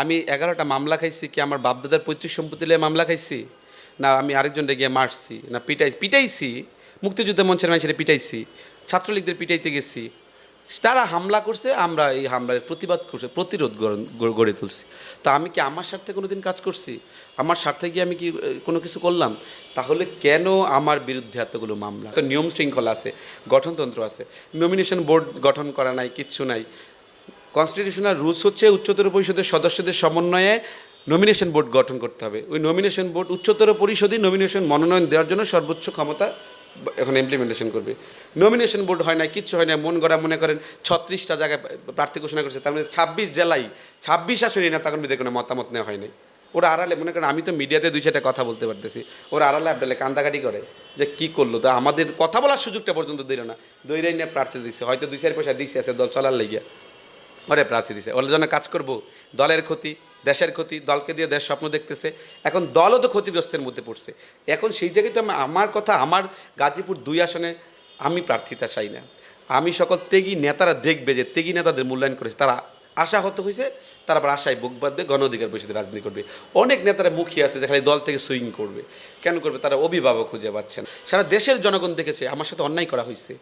আমি এগারোটা মামলা খাইছি কি আমার বাপদাদার পৈতৃক সম্পত্তি লিয়ে মামলা খাইছি? না, আমি আরেকজনকে গিয়ে মারছি। না, পিটাই, পিটাইছি। মুক্তিযুদ্ধ মঞ্চের মানুষের পিটাইছি। ছাত্রলীগদের পিটাইতে গেছি। তারা হামলা করছে, আমরা এই হামলার প্রতিবাদ করছে, প্রতিরোধ গড়ে তুলছি। তা আমি কি আমার স্বার্থে কোনো দিন কাজ করছি? আমার স্বার্থে গিয়ে আমি কি কোনো কিছু করলাম? তাহলে কেন আমার বিরুদ্ধে এতগুলো মামলা? তো নিয়ম শৃঙ্খলা আছে, গঠনতন্ত্র আছে। নমিনেশন বোর্ড গঠন করা নাই, কিচ্ছু নাই। কনস্টিটিউশনাল রুলস হচ্ছে উচ্চতর পরিষদের সদস্যদের সমন্বয়ে নমিনেশন বোর্ড গঠন করতে হবে। ওই নমিনেশন বোর্ড উচ্চতর পরিষদই নমিনেশন মনোনয়ন দেওয়ার জন্য সর্বোচ্চ ক্ষমতা এখন ইমপ্লিমেন্টেশন করবে। নমিনেশন বোর্ড হয় না কিচ্ছু হয় না মন গড়া মনে করেন ছত্রিশটা জায়গায় প্রার্থী ঘোষণা করেছে, তার মধ্যে ছাব্বিশ জেলায় ছাব্বিশ আসনে কর্মীদের কোনো মতামত নেওয়া হয়নি ওরা আড়ালে, মনে করেন আমি তো মিডিয়াতে দুই চারটা কথা বলতে পারতেছি, ওরা আড়ালে আবডালে কান্দাকাটি করে যে কি করল, তা আমাদের কথা বলার সুযোগটা পর্যন্ত দিল না। দৈরাই নিয়ে প্রার্থী দিচ্ছে হয়তো দুই চার পয়সা দিচ্ছে আছে দল চলার লেগে ওরে প্রার্থী দিছে। ওর জন্য কাজ করব। দলের ক্ষতি, দেশের ক্ষতি, দলকে দিয়ে দেশ স্বপ্ন দেখতেছে। এখন দলও তো ক্ষতিগ্রস্তের মধ্যে পড়ছে। এখন সেই জায়গায় তো আমার কথা, আমার গাজীপুর দুই আসনে আমি প্রার্থিতা চাই না। আমি সকল তেগি নেতারা দেখবে যে তেগি নেতাদের মূল্যায়ন করেছে। তারা আশাহত হয়েছে, তারা আবার আশায় বুক বাঁধবে, গণ অধিকার পরিষদে রাজনীতি করবে। অনেক নেতারা মুখিয়ে আছে যে খালি দল থেকে সুইং করবে। কেন করবে? তারা অভিভাবক খুঁজে পাচ্ছেন সারা দেশের জনগণ দেখেছে, আমার সাথে অন্যায় করা হয়েছে।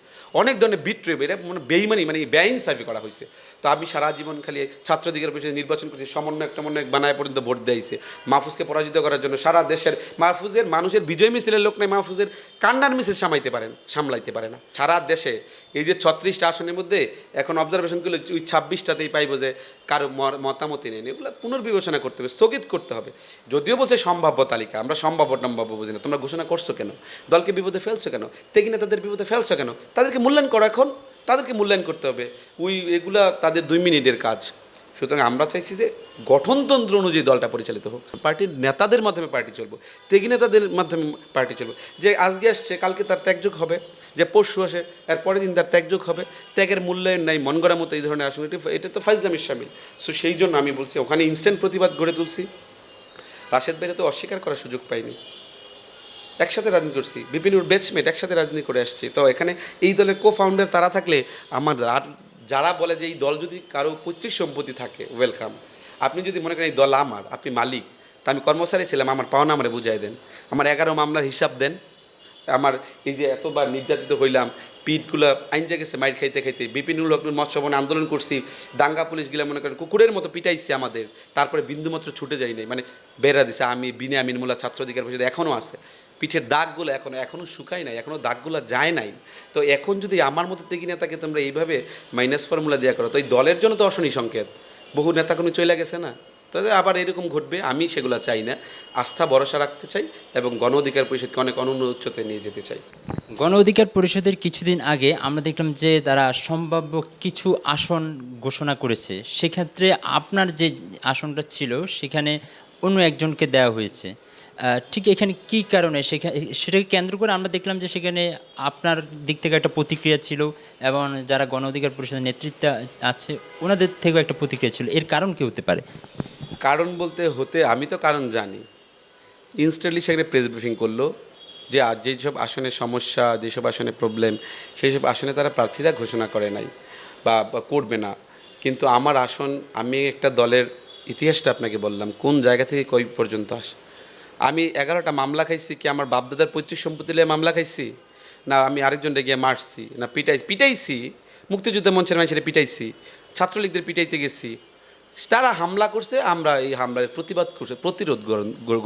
অনেক ধরনের বিট্রে বেড়ে মানে বেইমানি মানে বেআইন সাফি করা হয়েছে। তো আমি সারা জীবন খালি ছাত্র দিকের পরিষদে নির্বাচন করছি, সমন্বয় একটা মনে বানায় পর্যন্ত ভোট দিয়েছে। মাহফুজকে পরাজিত করার জন্য সারা দেশের মাহফুজের মানুষের বিজয় মিছিলের লোক নাই, মাহফুজের কান্ডার মিছিল সামাইতে পারেন, সামলাইতে পারে না। সারা দেশে এই যে ছত্রিশটা আসনের মধ্যে এখন অবজারভেশন করলে ওই ছাব্বিশটাতেই পাইবো যে কারও মতামতই নেই, এগুলো পুনর্বিবেচনা করতে হবে, স্থগিত করতে হবে। যদিও বলছে সম্ভাব্য তালিকা, আমরা সম্ভাব্য টম্ভাব্য বুঝি না। তোমরা ঘোষণা করছ কেন? দলকে বিপদে ফেলছো কেন? তেগি নেতাদের বিপদে ফেলছো কেন? তাদেরকে মূল্যায়ন করো এখন। তাদেরকে মূল্যায়ন করতে হবে। ওই এগুলা তাদের দুই মিনিটের কাজ। সুতরাং আমরা চাইছি যে গঠনতন্ত্র অনুযায়ী দলটা পরিচালিত হোক। পার্টির নেতাদের মাধ্যমে পার্টি চলবো। তেগি নেতাদের মাধ্যমে পার্টি চলবে। যে আজকে আসছে, কালকে তার ত্যাগযোগ হবে। যে পরশু আসে, এর পরের দিন তার ত্যাগযোগ হবে। ত্যাগের মূল্যায়ন নাই, মন গড়ার মতো এই ধরনের আসলে এটা- তো ফাইজলামের সামিল সো সেই জন্য আমি বলছি, ওখানে ইনস্ট্যান্ট প্রতিবাদ গড়ে তুলছি। রাশেদ ভাইরা তো অস্বীকার করার সুযোগ পাইনি। একসাথে রাজনীতি করছি বিভিন্ন বেচমেট একসাথে রাজনীতি করে আসছি। তো এখানে এই দলের কো ফাউন্ডার তারা থাকলে আমার যারা বলে যে এই দল যদি কারও পৈতৃক সম্পত্তি থাকে ওয়েলকাম আপনি যদি মনে করেন এই দল আমার, আপনি মালিক, তা আমি কর্মচারী ছিলাম, আমার পাওনা আমারে বুঝাই দেন। আমার এগারো মামলার হিসাব দেন। আমার এই যে এতবার নির্যাতিত হইলাম পিঠগুলো আইনজা গেছে মাইর খাইতে খাইতে। বিপিনুল লগ্ন মৎস্যবনে আন্দোলন করছি, দাঙ্গা পুলিশ গিলা মনে করেন কুকুরের মতো পিটাইছে আমাদের। তারপরে বিন্দুমাত্র ছুটে যাই নাই মানে বেড়া দিছে, আমি, বিনে আমিন মোল্লা ছাত্র অধিকার পরিষদ এখনও আছে। পিঠের দাগগুলো এখনও এখনও শুকায় নাই এখনও দাগগুলো যায় নাই। তো এখন যদি আমার মতো তেগি নেতাকে তোমরা এইভাবে মাইনাস ফর্মুলা দেওয়া করো, তো এই দলের জন্য তো অশনি সংকেত। বহু নেতা কোনো চলে গেছে না? তাদের আবার এরকম ঘটবে, আমি সেগুলো চাই না। আস্থা, ভরসা রাখতে চাই এবং গণ অধিকার পরিষদকে অনেক অনন্য উচ্চতায় নিয়ে যেতে চাই। গণ অধিকার পরিষদের কিছুদিন আগে আমরা দেখলাম যে তারা সম্ভাব্য কিছু আসন ঘোষণা করেছে। সেক্ষেত্রে আপনার যে আসনটা ছিল, সেখানে অন্য একজনকে দেওয়া হয়েছে। ঠিক এখানে কি কারণে? সেখানে সেটাকে কেন্দ্র করে আমরা দেখলাম যে সেখানে আপনার দিক থেকে একটা প্রতিক্রিয়া ছিল এবং যারা গণ অধিকার পরিষদের নেতৃত্ব আছে, ওনাদের থেকেও একটা প্রতিক্রিয়া ছিল। এর কারণ কি হতে পারে? কারণ বলতে হতে, আমি তো কারণ জানি। ইনস্ট্যান্টলি সেখানে প্রেস ব্রিফিং করল যে আজ যেসব আসনের সমস্যা, যেসব আসনে প্রবলেম সেই সব আসনে তারা প্রার্থীরা ঘোষণা করে নাই বা করবে না। কিন্তু আমার আসন, আমি একটা দলের ইতিহাসটা আপনাকে বললাম, কোন জায়গা থেকে কই পর্যন্ত আসে। আমি এগারোটা মামলা খাইছি, কি আমার বাপদাদার পৈতৃক সম্পত্তি লিয়ে মামলা খাইছি? না, আমি আরেকজনকে গিয়ে মারছি, না পিটাই, পিটাইছি, মুক্তিযুদ্ধ মঞ্চের মানুষের পিটাইছি, ছাত্রলীগদের পিটাইতে গেছি। তারা হামলা করছে, আমরা এই হামলার প্রতিবাদ করছে, প্রতিরোধ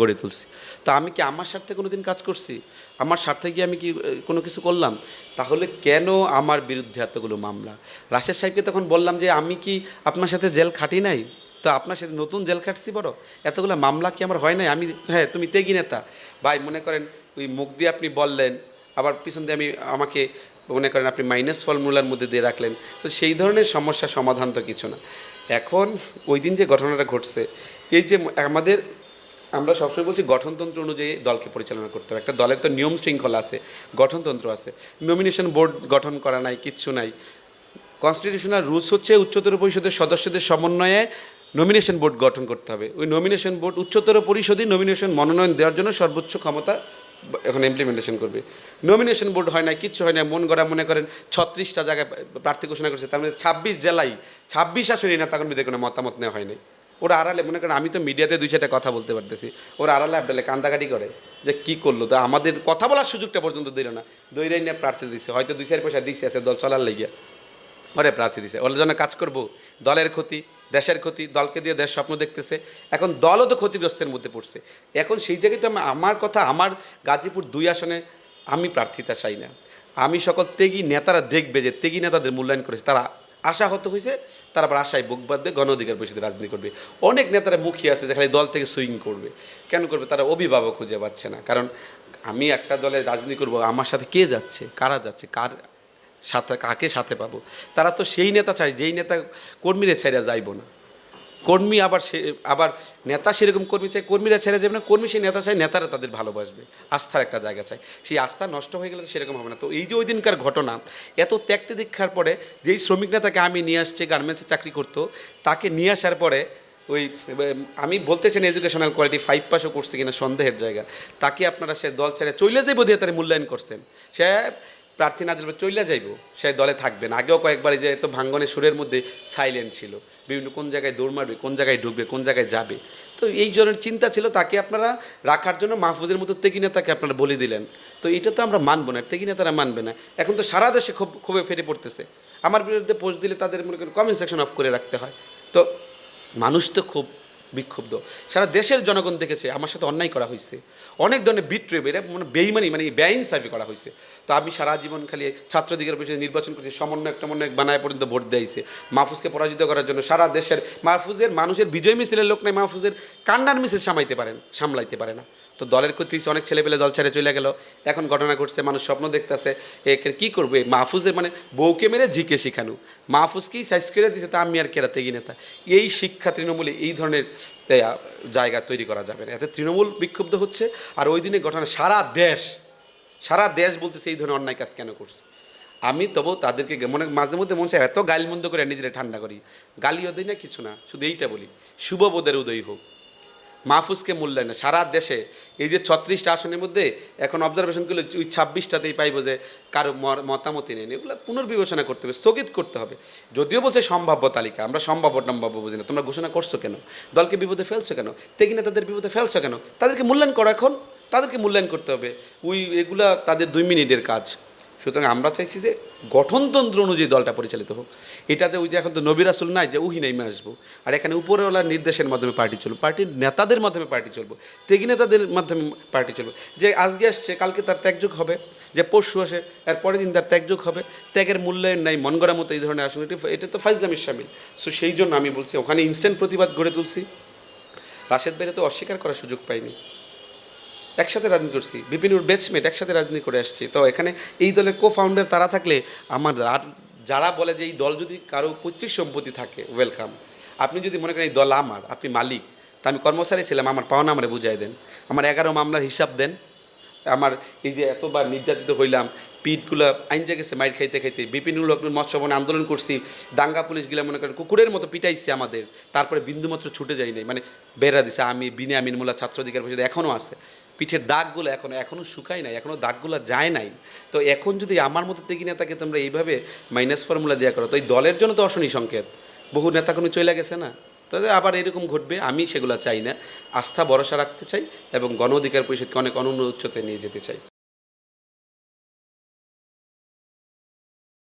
গড়ে তুলছি। তা আমি কি আমার স্বার্থে কোনো দিন কাজ করছি? আমার স্বার্থে গিয়ে আমি কি কোনো কিছু করলাম? তাহলে কেন আমার বিরুদ্ধে এতগুলো মামলা? রাশেদ সাহেবকে তখন বললাম যে, আমি কি আপনার সাথে জেল খাটি নাই? তো আপনার সাথে নতুন জেল খাটছি বড়? এতগুলো মামলা কি আমার হয় নাই? আমি হ্যাঁ তুমি তেগি নেতা। ভাই, মনে করেন ওই মুখ দিয়ে আপনি বললেন, আবার পিছন দিয়ে আমি, আমাকে মনে করেন আপনি মাইনাস ফর্মুলার মধ্যে দিয়ে রাখলেন। তো সেই ধরনের সমস্যা সমাধান তো কিছু না। এখন ওই দিন যে ঘটনাটা ঘটছে, এই যে আমাদের, আমরা সবসময় বলছি গঠনতন্ত্র অনুযায়ী দলকে পরিচালনা করতে হবে। একটা দলের তো নিয়ম শৃঙ্খলা আছে, গঠনতন্ত্র আছে। নমিনেশন বোর্ড গঠন করা নাই, কিচ্ছু নাই। কনস্টিটিউশনাল রুলস হচ্ছে উচ্চতর পরিষদের সদস্যদের সমন্বয়ে নমিনেশন বোর্ড গঠন করতে হবে। ওই নমিনেশন বোর্ড উচ্চতর পরিষদই নমিনেশন মনোনয়ন দেওয়ার জন্য সর্বোচ্চ ক্ষমতা এখন ইমপ্লিমেন্টেশন করবে। নমিনেশন বোর্ড হয় না কিচ্ছু হয় না মন গড়া মনে করেন ছত্রিশটা জায়গায় প্রার্থী ঘোষণা করেছে, তার মধ্যে ছাব্বিশ জেলায়, ছাব্বিশ আসনে নেতা কর্মীদের কোনো মতামত নেওয়া হয়নি ওরা আড়ালে, মনে করেন আমি তো মিডিয়াতে দুই চারটা কথা বলতে পারতেছি, ওরা আড়ালে আবডালে কান্দাকাটি করে যে কি করল, তো আমাদের কথা বলার সুযোগটা পর্যন্ত দিল না। দৈরাই নিয়ে প্রার্থী দিচ্ছে হয়তো দুই চার পয়সা দিচ্ছে আছে, দল চলার লেগে ওরে প্রার্থী দিছে, ওর জন্য কাজ করব, দলের ক্ষতি দেশের ক্ষতি, দলকে দিয়ে দেশ স্বপ্ন দেখতেছে। এখন দলও তো ক্ষতিগ্রস্তের মধ্যে পড়ছে। এখন সেই জায়গায় তো আমি- আমার কথা, আমার গাজীপুর দুই আসনে আমি প্রার্থিতা চাই না। আমি সকল তেগি নেতারা দেখবে যে তেগি নেতাদের মূল্যায়ন করেছে। তারা আশাহত হয়েছে, তারা আবার আশায় বুক বাঁধবে, গণ অধিকার পরিষদে রাজনীতি করবে। অনেক নেতারা মুখী আছে যে খালি দল থেকে সুইং করবে। কেন করবে? তারা অভিভাবক খুঁজে পাচ্ছে না। কারণ আমি একটা দলে রাজনীতি করব, আমার সাথে কে যাচ্ছে? কারা যাচ্ছে? কার সাথে কাকে সাথে পাবো? তারা তো সেই নেতা চায়, যেই নেতা কর্মীরা ছেড়ে যাইব না। কর্মী আবার সে, আবার নেতা সেরকম কর্মী চাই কর্মীরা ছেড়ে যাবে না, কর্মী সেই নেতা চায়, নেতারা তাদের ভালোবাসবে, আস্থার একটা জায়গা চাই সেই আস্থা নষ্ট হয়ে গেলে তো সেরকম হবে না। তো এই যে ওই দিনকার ঘটনা, এত ত্যাগতে দীক্ষার পরে যেই শ্রমিক নেতাকে আমি নিয়ে আসছে, গার্মেন্টসে চাকরি করতো, তাকে নিয়ে আসার পরে ওই আমি বলতে চাই এডুকেশনাল কোয়ালিটি ফাইভ পাসও করছে কিনা, সন্দেহের জায়গা। তাকে আপনারা সে দল ছেড়ে চলে যাইব দিয়ে তারা মূল্যায়ন করছেন। সে প্রার্থী না দিলে চলে যাইব, সে দলে থাকবে না। আগেও কয়েকবার এই যে এত ভাঙ্গনের সুরের মধ্যে সাইলেন্ট ছিল। বিভিন্ন কোন জায়গায় দৌড় মারবে, কোন জায়গায় ঢুকবে, কোন জায়গায় যাবে। তো এই ধরনের চিন্তা ছিল, তাকে আপনারা রাখার জন্য মাহফুজের মতো তেগি নেতাকে আপনারা বলে দিলেন। তো এটা তো আমরা মানবো না তেগি নেতারা মানবে না। এখন তো সারা দেশে খুব খুবই ফেটে পড়তেছে। আমার বিরুদ্ধে পোস্ট দিলে তাদের মনে করেন কমেন্ট সেকশন অফ করে রাখতে হয়। তো মানুষ তো খুব বিক্ষুব্ধ। সারা দেশের জনগণ দেখেছে, আমার সাথে অন্যায় করা হয়েছে। অনেক ধরনের বিট্রেপ এটা মানে বেইমানি মানে বেইনসাফি করা হয়েছে। তো আমি সারা জীবন খালি ছাত্রদিগের পিছনে নির্বাচন করছি সমন্বয় একটা মনে বানায় পর্যন্ত ভোট দিয়েছে মাহফুজকে পরাজিত করার জন্য সারা দেশের মাহফুজের মানুষের বিজয় মিছিলের লোক নাই, মাহফুজের কান্ডার মিছিল সামাইতে পারেন, সামলাইতে পারে না। তো দলের ক্ষতি হয়েছে, অনেক ছেলে পেলে দল ছেড়ে চলে গেল। এখন ঘটনা ঘটছে মানুষ স্বপ্ন দেখতেছে একে কি করবে? মাহফুজের মানে বউকে মেরে ঝিকে শিখানো। মাহফুজকেই সাইজ করে দিছে তা আমি আর কেরা তেগি নেতা। এই শিক্ষা তৃণমূলে এই ধরনের জায়গা তৈরি করা যাবে না। এতে তৃণমূল বিক্ষুব্ধ হচ্ছে আর ওই দিনের ঘটনা সারা দেশ সারা দেশ বলতেছে এই ধরনের অন্যায় কাজ কেন করছে? আমি তবু তাদেরকে মনে মাঝে মধ্যে মনে হয় এত গাইলমন্দ করে নিজেরা ঠান্ডা করি। গালিও দিই না কিছু না শুধু এইটা বলি শুভবোধের উদয় হোক। মাহফুজকে মূল্যায়ন সারা দেশে এই যে ছত্রিশটা আসনের মধ্যে এখন অবজারভেশন করলে ওই ছাব্বিশটাতেই পাইব যে কারও মতামতই নেই। এগুলো পুনর্বিবেচনা করতে হবে, স্থগিত করতে হবে। যদিও বলছে সম্ভাব্য তালিকা, আমরা সম্ভাব্য সম্ভাব্য বুঝি না। তোমরা ঘোষণা করছ কেন? দলকে বিপদে ফেলছো কেন? তেগিনা তাদের বিপদে ফেলছো কেন? তাদেরকে মূল্যায়ন করো এখন। তাদেরকে মূল্যায়ন করতে হবে। ওই এগুলা তাদের দুই মিনিটের কাজ। সুতরাং আমরা চাইছি যে গঠনতন্ত্র অনুযায়ী দলটা পরিচালিত হোক। এটাতে ওই যে এখন তো নবী রাসুল নাই, যে উহি নেমে আসব। আর এখানে উপরওয়ালার নির্দেশের মাধ্যমে পার্টি চলবো, পার্টির নেতাদের মাধ্যমে পার্টি চলবো তেগি নেতাদের মাধ্যমে পার্টি চলবো। যে আজকে আসছে, কালকে তার ত্যাগযোগ হবে, যে পরশু আসে, এর পরের দিন তার ত্যাগযোগ হবে, ত্যাগের মূল্যায়ন নাই, মন গড়ার মতো এই ধরনের আসলে এটা- তো ফাইজলামের সামিল। সো সেই জন্য আমি বলছি, ওখানে ইনস্ট্যান্ট প্রতিবাদ গড়ে তুলছি। রাশেদ ভাইরা তো অস্বীকার করার সুযোগ পাইনি। একসাথে রাজনীতি করছি। বিভিন্ন ব্যাচমেট একসাথে রাজনীতি করে আসছি। তো এখানে এই দলের কো ফাউন্ডার তারা থাকলে আমার যারা বলে যে এই দল যদি কারও পৈতৃক সম্পত্তি থাকে ওয়েলকাম আপনি যদি মনে করেন এই দল আমার, আপনি মালিক, তা আমি কর্মচারী ছিলাম, আমার পাওনা আমারে বুঝাই দেন। আমার এগারো মামলার হিসাব দেন। আমার এই যে এতবার নির্যাতিত হইলাম পিঠগুলো আইনজা গেছে মাইট খাইতে খাইতে। বিপিনুল হকনুর মৎস্যবনে আন্দোলন করছি, দাঙ্গা পুলিশগুলো মনে করেন কুকুরের মতো পিটাইছে আমাদের। তারপরে বিন্দুমাত্র ছুটে যাই নাই মানে বেড়া দিছে। আমি, বিনে আমিন মোল্লা ছাত্র অধিকার পরিষদ এখনও আছে। পিঠের দাগগুলো এখনও এখনও শুকায় নাই এখনও দাগগুলো যায় নাই। তো এখন যদি আমার মতো তেগি নেতাকে তোমরা এইভাবে মাইনাস ফর্মুলা দেওয়া করো, তো এই দলের জন্য তো অশনি সংকেত। বহু নেতা কোনো চলে গেছে না? তবে আবার এরকম ঘটবে, আমি সেগুলো চাই না। আস্থা, ভরসা রাখতে চাই এবং গণ অধিকার পরিষদকে অনেক অনন্য উচ্চতে নিয়ে যেতে চাই।